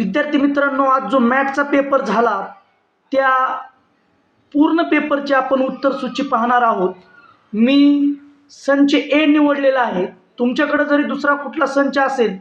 विद्यार्थी मित्रांनो आज जो मॅथचा पेपर झाला त्या पूर्ण पेपरची आपण उत्तर सूची पाहणार आहोत. मी संच ए निवडलेला आहे. तुमच्याकडे जरी दुसरा कुठला संच असेल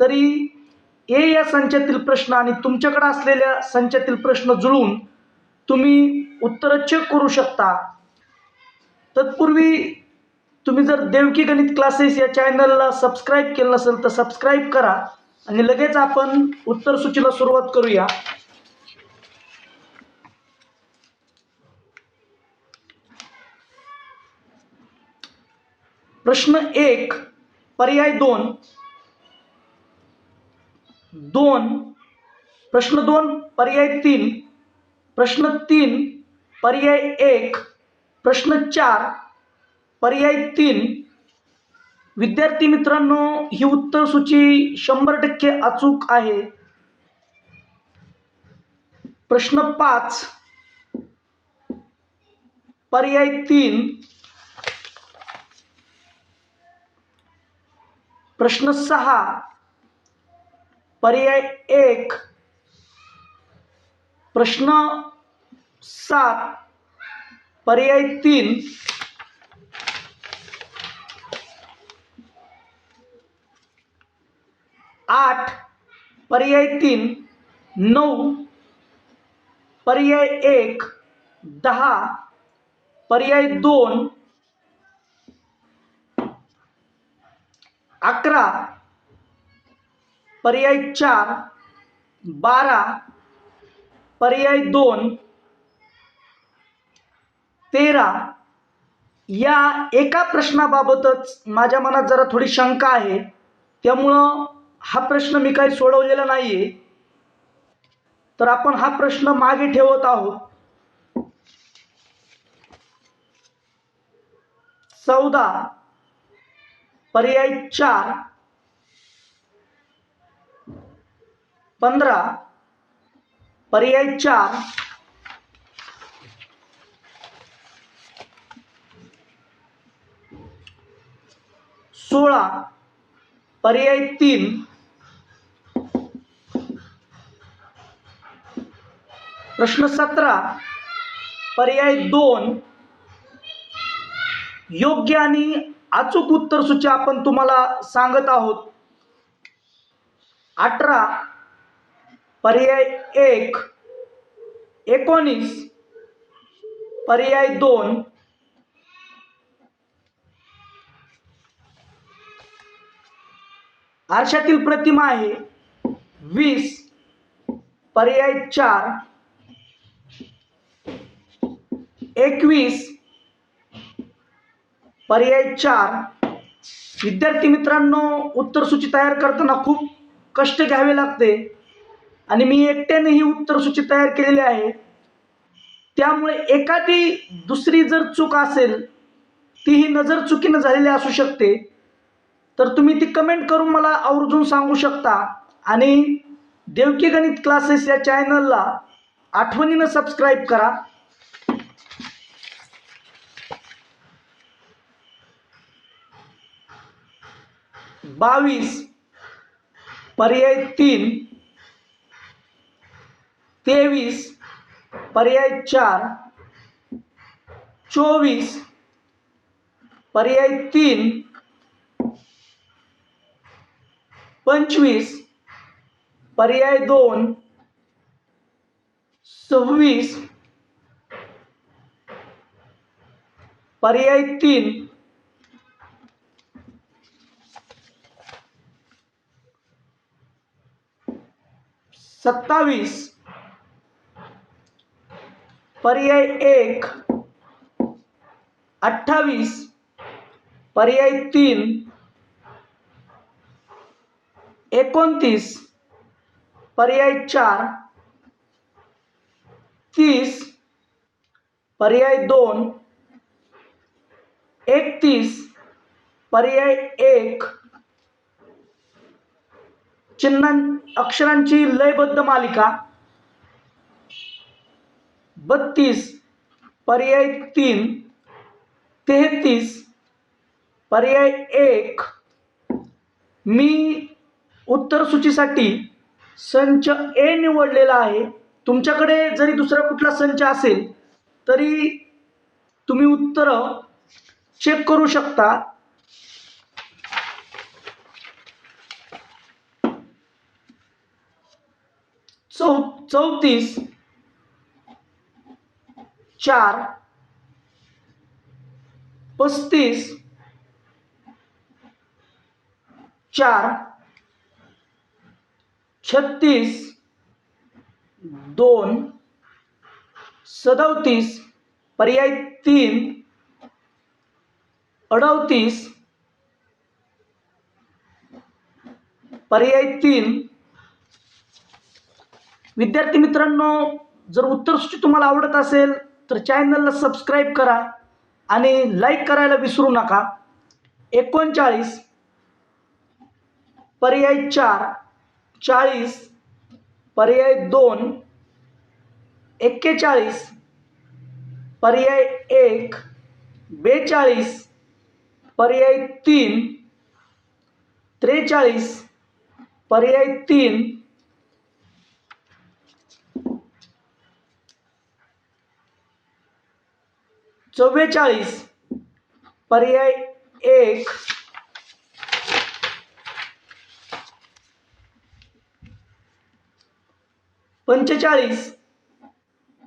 तरी ए या संचातील प्रश्न आणि तुमच्याकडे असलेल्या संचातील प्रश्न जुळून तुम्ही उत्तरं चेक करू शकता. तत्पूर्वी तुम्ही जर देवकी गणित क्लासेस या चॅनलला सबस्क्राईब केलं नसेल तर सबस्क्राईब करा. आणि लगेच आपण उत्तर सूचीला सुरुवात करूया. प्रश्न एक पर्याय दोन. दोन प्रश्न दोन पर्याय तीन. प्रश्न तीन पर्याय एक. प्रश्न चार पर्याय तीन. विद्यार्थी मित्रांनो ही उत्तर सूची शंभर टक्के अचूक आहे. प्रश्न पाच. पर्याय तीन. प्रश्न सहा. पर्याय एक. प्रश्न सात. पर्याय तीन. आठ पर्याय तीन नऊ पर्याय एक दहा पर्याय दोन अकरा पर्याय चार बारा पर्याय दोन तेरा. या एका प्रश्नाबाबतच माझ्या मनात जरा थोडी शंका आहे. त्यामुळं हा प्रश्न मी काही सोडवलेला नाही आहे तर आपण हा प्रश्न मागे ठेवत आहोत. चौदा पर्याय चार पंधरा पर्याय चार सोळा पर्याय तीन. प्रश्न सतरा. पर्याय दोन. योग्य आणि अचूक उत्तर सूची आपण तुम्हाला सांगत आहोत. अठरा. पर्याय एक. एकोणीस. पर्याय दोन. आरशातील प्रतिमा आहे. वीस पर्याय चार. एकवीस पर्याय चार. विद्यार्थी मित्रांनो उत्तरसूची तयार करताना खूप कष्ट घ्यावे लागते. आणि मी एकट्याने ही उत्तरसूची तयार केलेली आहे. त्यामुळे एखादी दुसरी जर चूक असेल ती ही नजर चुकीनं झालेली असू शकते. तर तुम्ही ती कमेंट करून मला आवर्जून सांगू शकता. आणि देवकी गणित क्लासेस या चॅनलला आठवणीनं सबस्क्राईब करा. बावीस पर्याय तीन तेवीस पर्याय चार चोवीस पर्याय तीन पंचवीस पर्याय दोन सव्वीस पर्याय तीन. सत्तावीस पर्याय एक अठ्ठावीस पर्याय तीन. एकोणतीस पर्याय चार तीस पर्याय दोन एकतीस पर्याय एक. चिन्हां अक्षरांची लयबद्ध मालिका. बत्तीस पर्याय तीन तेहतीस पर्याय एक. मी उत्तर सूचीसाठी संच ए निवडलेला आहे. तुमच्याकडे जरी दुसरा कुठला संच असेल तरी तुम्ही उत्तरं चेक करू शकता. चौ चौतीस चार पस्तीस चार छत्तीस दोन सदोतीस पर्याय तीन अडतीस पर्याय तीन. विद्यार्थी मित्रांनो जर उत्तरसूची तुम्हाला आवडत असेल तर चॅनलला सबस्क्राईब करा आणि लाईक करायला विसरू नका. एकोणचाळीस पर्याय चार. चाळीस पर्याय दोन, एक्केचाळीस पर्याय एक, बेचाळीस पर्याय तीन, त्रेचाळीस पर्याय तीन. चव्वेचाळीस पर्याय एक पंचेचाळीस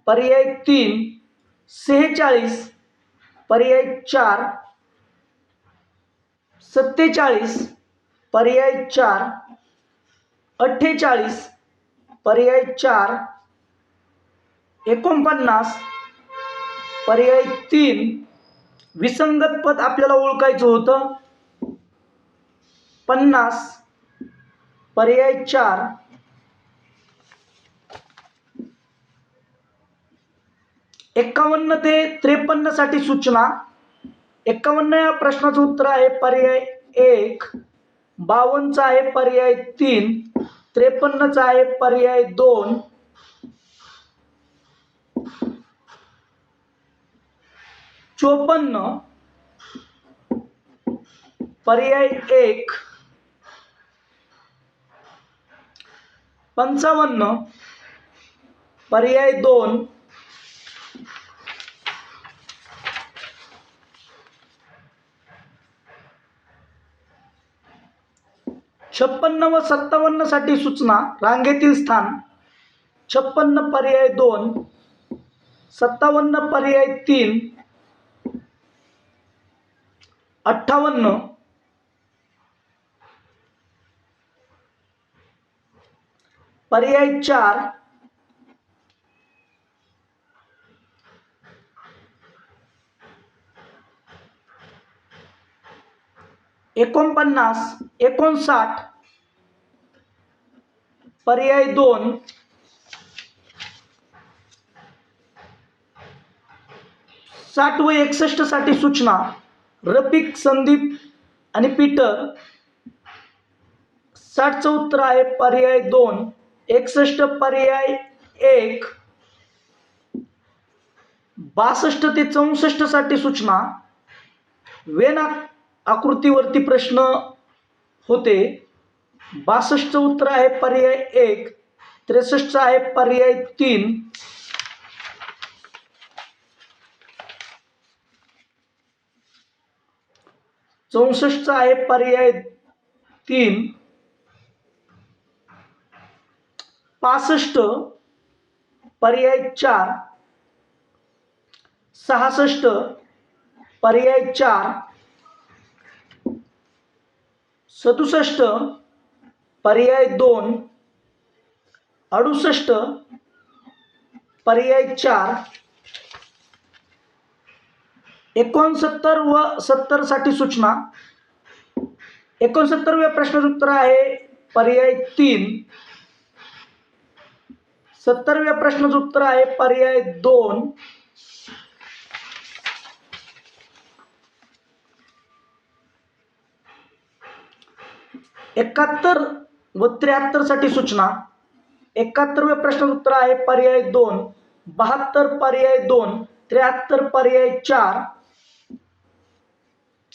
पर्याय तीन सेहेचाळीस पर्याय चार सत्तेचाळीस पर्याय चार अठ्ठेचाळीस पर्याय चार एकोणपन्नास पर्याय तीन. विसंगत पद आपल्याला ओळखायचं होतं. पन्नास पर्याय चार एक्कावन्न ते त्रेपन्नसाठी सूचना. एक्कावन्न या प्रश्नाचं उत्तर आहे पर्याय एक. बावन्नचा आहे पर्याय तीन. त्रेपन्नचा आहे पर्याय दोन. चोपन्न. पर्याय एक. पंचावन्न. पर्याय दोन. छप्पन्न व सत्तावन्नसाठी सूचना रांगेतील स्थान. छप्पन्न पर्याय दोन सत्तावन्न पर्याय तीन अठ्ठावन्न पर्याय चार एकोणपन्नास एकोणसाठ पर्याय दोन. साठ व एकसष्टसाठी सूचना. रफिक संदीप आणि पीटर. साठचं उत्तर आहे पर्याय दोन. एकसष्ट पर्याय एक. बासष्ट ते चौसष्टसाठी सूचना. वेना आकृतीवरती प्रश्न होते. बासष्टचं उत्तर आहे पर्याय एक त्रेसष्टचं आहे पर्याय तीन. चौसष्टचा आहे पर्याय तीन. पासष्ट पर्याय चार. सहासष्ट पर्याय चार. सदुसष्ट पर्याय दोन अडुसष्ट पर्याय चार एकोणसत्तर व सत्तरसाठी सूचना. एकोणसत्तरव्या प्रश्नाचं उत्तर आहे पर्याय तीन. सत्तरव्या प्रश्नाचं उत्तर आहे पर्याय दोन. एकाहत्तर व त्र्याहत्तरसाठी सूचना. एकाहत्तरव्या प्रश्नाचं उत्तर आहे पर्याय दोन बहात्तर पर्याय दोन त्र्याहत्तर पर्याय चार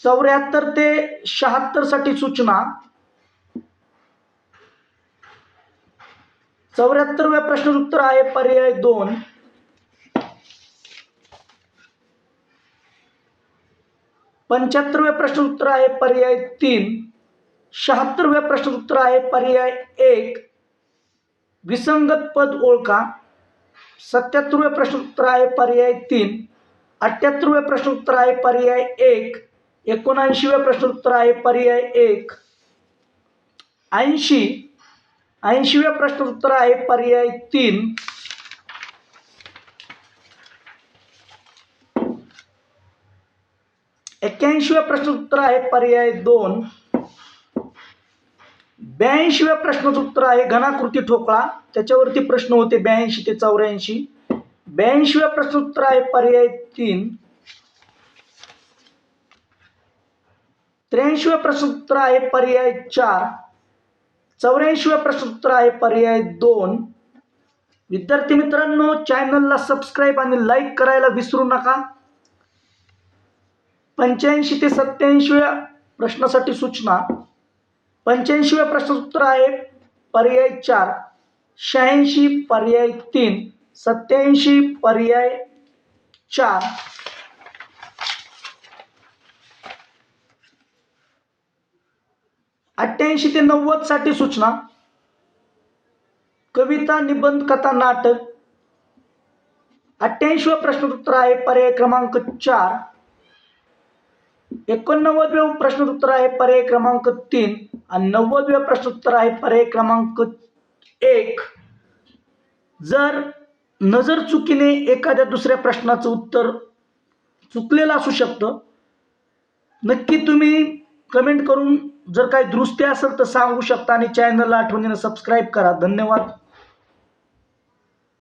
चौऱ्याहत्तर ते शहात्तरसाठी सूचना. चौऱ्याहत्तरव्या प्रश्नाचं उत्तर आहे पर्याय दोन. पंच्याहत्तरव्या प्रश्नाचं उत्तर आहे पर्याय तीन. शहात्तरव्या प्रश्न उत्तर आहे पर्याय एक. विसंगत पद ओळखा. सत्याहत्तरव्या प्रश्न उत्तर आहे पर्याय तीन. अठ्ठ्याहत्तरव्या प्रश्न उत्तर आहे पर्याय एक. एकोणऐंशीव्या प्रश्न उत्तर आहे पर्याय एक. ऐंशी. ऐंशीव्या प्रश्न उत्तर आहे पर्याय तीन. एक्क्याऐंशीव्या प्रश्न उत्तर आहे पर्याय दोन. ब्याऐंशीव्या प्रश्नाचं उत्तर आहे घनाकृती ठोकळा. त्याच्यावरती प्रश्न होते ब्याऐंशी ते चौऱ्याऐंशी. ब्याऐंशीव्या प्रश्न उत्तर आहे पर्याय तीन. त्र्याऐंशीव्या प्रश्न उत्तर आहे पर्याय चार. चौऱ्याऐंशीव्या प्रश्न उत्तर आहे पर्याय दोन. विद्यार्थी मित्रांनो चॅनलला सबस्क्राईब आणि लाईक करायला विसरू नका. पंच्याऐंशी ते सत्याऐंशीव्या प्रश्नासाठी सूचना. पंच्याऐंशीव्या प्रश्नाचं उत्तर आहे. पर्याय चार. शहाऐंशी पर्याय तीन. सत्याऐंशी पर्याय चार. अठ्ठ्याऐंशी ते नव्वदसाठी सूचना. कविता निबंध कथा नाटक. अठ्ठ्याऐंशी प्रश्न उत्तर आहे. पर्याय क्रमांक चार. एकोणनव्वद प्रश्नोत्तर आहे. पर्याय क्रमांक तीन. आणि नव्वदव्या प्रश्न उत्तर आहे पर्याय क्रमांक एक. जर नजर चुकीने एखाद्या दुसऱ्या प्रश्नाचं उत्तर चुकलेलं असू शकतं नक्की तुम्ही कमेंट करून जर काही दुरुस्ती असेल तर सांगू शकता आणि चॅनलला आठवणीनं सबस्क्राईब करा. धन्यवाद.